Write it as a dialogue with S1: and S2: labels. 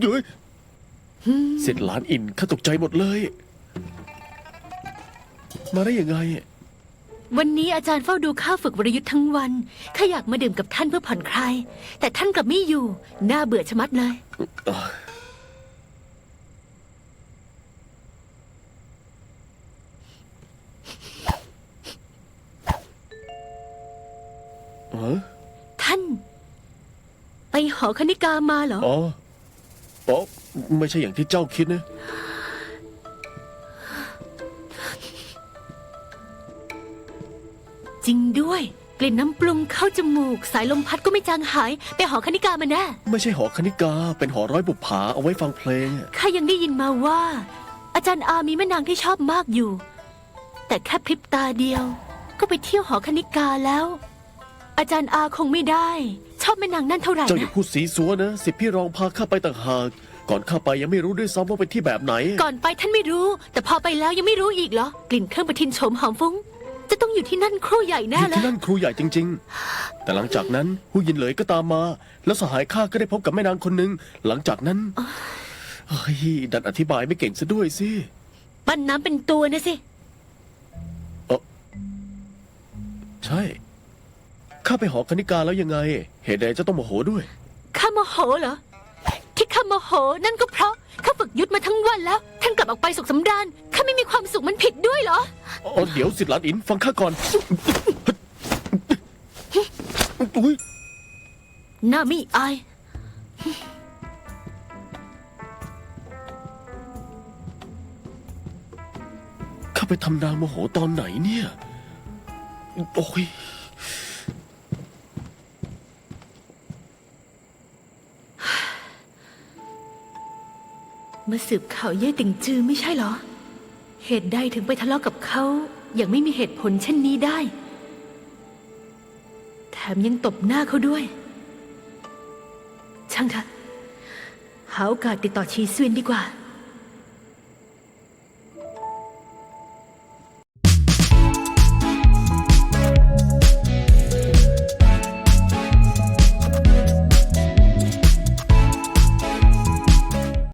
S1: เย้ยเสร็จหลานอินข้าตกใจหมดเลย มาได้ยังไง
S2: วันนี้อาจารย์เฝ้าดูข้าฝึกวรยุทธ์ทั้งวัน ข้าอยากมาดื่มกับท่านเพื่อผ่อนคลาย แต่ท่านกลับไม่อยู่ น่าเบื่อชะมัดเลย
S1: เออ
S2: ท่าน ไปหอคณิกามาเหรอ
S1: อ๋ออ๋อไม่ใช่อย่างที่เจ้าคิดนะ
S2: จริงด้วย กลิ่นน้ำปรุงเข้าจมูก สายลมพัดก็ไม่จางหาย ไปหอคณิกามาแน่
S1: ไม่ใช่หอคณิกา เป็นหอร้อยบุปผาเอาไว้ฟังเพลงอะ
S2: ข้ายังได้ยินมาว่า อาจารย์อามีแม่นางที่ชอบมากอยู่ แต่แค่พริบตาเดียว ก็ไปเที่ยวหอคณิกาแล้ว อาจารย์อาคงไม่ได้ ชอบแม่นางนั่นเท่าไหร่
S1: เจ้าอย่า
S2: นะ
S1: พูดสีสัวนะ สิบพี่รองพาข้าไปต่างหาก ก่อนข้าไปยังไม่รู้ด้วยซ้ำว่าเป็นที่แบบไหน
S2: ก่อนไปท่านไม่รู้ แต่พอไปแล้วยังไม่รู้อีกเหรอกลิ่นเครื่องประทินโฉมหอมฟุ้ง จะต้องอยู่ที่นั่นครู่ใหญ่
S1: อ
S2: แน่
S1: ยู่
S2: เล
S1: ที่
S2: ย
S1: นั่นครูใหญ่จริง ๆ แต่หลังจากนั้นหูยินเหลยก็ตามมา แล้วสหายข้าก็ได้พบกับแม่นางคนหนึ่งหลังจากนั้นเฮ้ยดันอธิบายไม่เก่งซะด้วยสิ
S2: ปั้นน้ำเป็นตัวนะสิ
S1: ใช่ข้าไปหอคณิกาแล้วยังไง เหตุใดจะต้องโมโหด้วย
S2: ข้าโมโหเหรอ ที่ข้าโมโหนั่นก็เพราะข้าฝึกยุทธมาทั้งวันแล้ว ท่านกลับออกไปสุขสำราญข้าไม่มี เอ
S1: อ๋อเดี๋ยวสิทธิ์หลานอินฟังข้าก่อนอุ๊ย
S2: หน้าไม่อาย
S1: ข้าไปทำนางโมโหตอนไหนเนี่ย โอ้ย
S2: มาสืบข่าวเย่ติ่งจือไม่ใช่เหรอ เหตุใดถึงไปทะเลาะกับเขาอย่างไม่มีเหตุผลเช่นนี้ได้ แถมยังตบหน้าเขาด้วย ช่างเถอะหาโอกาสติดต่อชีเซวนดีกว่า